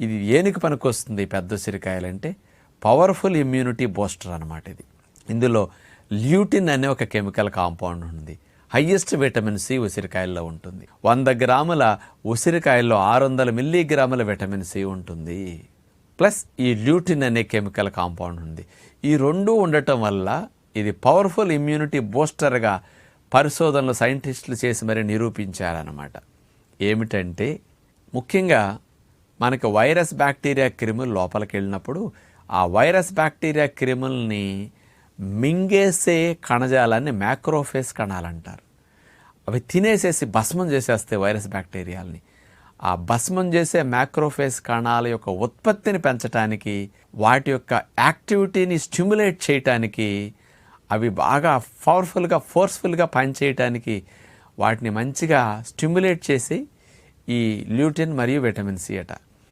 ఇది ఏనికి పనికొస్తుంది పెద్ద ఉసిరికాయలంటే పవర్ఫుల్ ఇమ్యూనిటీ బూస్టర్ అనమాట ఇది. ఇందులో ల్యూటిన్ అనే ఒక కెమికల్ కాంపౌండ్ ఉంది. హయ్యెస్ట్ విటమిన్ సి ఉసిరికాయల్లో ఉంటుంది. వంద గ్రాముల ఉసిరికాయల్లో ఆరు వందల మిల్లీగ్రాముల విటమిన్ సి ఉంటుంది. ప్లస్ ఈ ల్యూటిన్ అనే కెమికల్ కాంపౌండ్ ఉంది. ఈ రెండు ఉండటం వల్ల ఇది పవర్ఫుల్ ఇమ్యూనిటీ బూస్టర్గా పరిశోధనలు సైంటిస్టులు చేసి మరి నిరూపించారన్నమాట. ఏమిటంటే ముఖ్యంగా మనకి వైరస్ బ్యాక్టీరియా క్రిములు లోపలికి వెళ్ళినప్పుడు ఆ వైరస్ బ్యాక్టీరియా క్రిముల్ని మింగేసే కణజాలాన్ని మ్యాక్రోఫేస్ కణాలు అంటారు అవి తినేసేసి భస్మం చేసేస్తాయి వైరస్ బ్యాక్టీరియాలని. ఆ భస్మం చేసే మ్యాక్రోఫేస్ కణాల యొక్క ఉత్పత్తిని పెంచడానికి వాటి యొక్క యాక్టివిటీని స్టిమ్యులేట్ చేయటానికి అవి బాగా పవర్ఫుల్గా ఫోర్స్ఫుల్గా పనిచేయటానికి వాటిని మంచిగా స్టిమ్యులేట్ చేసి ఈ ల్యూటిన్ మరియు విటమిన్ సి అట.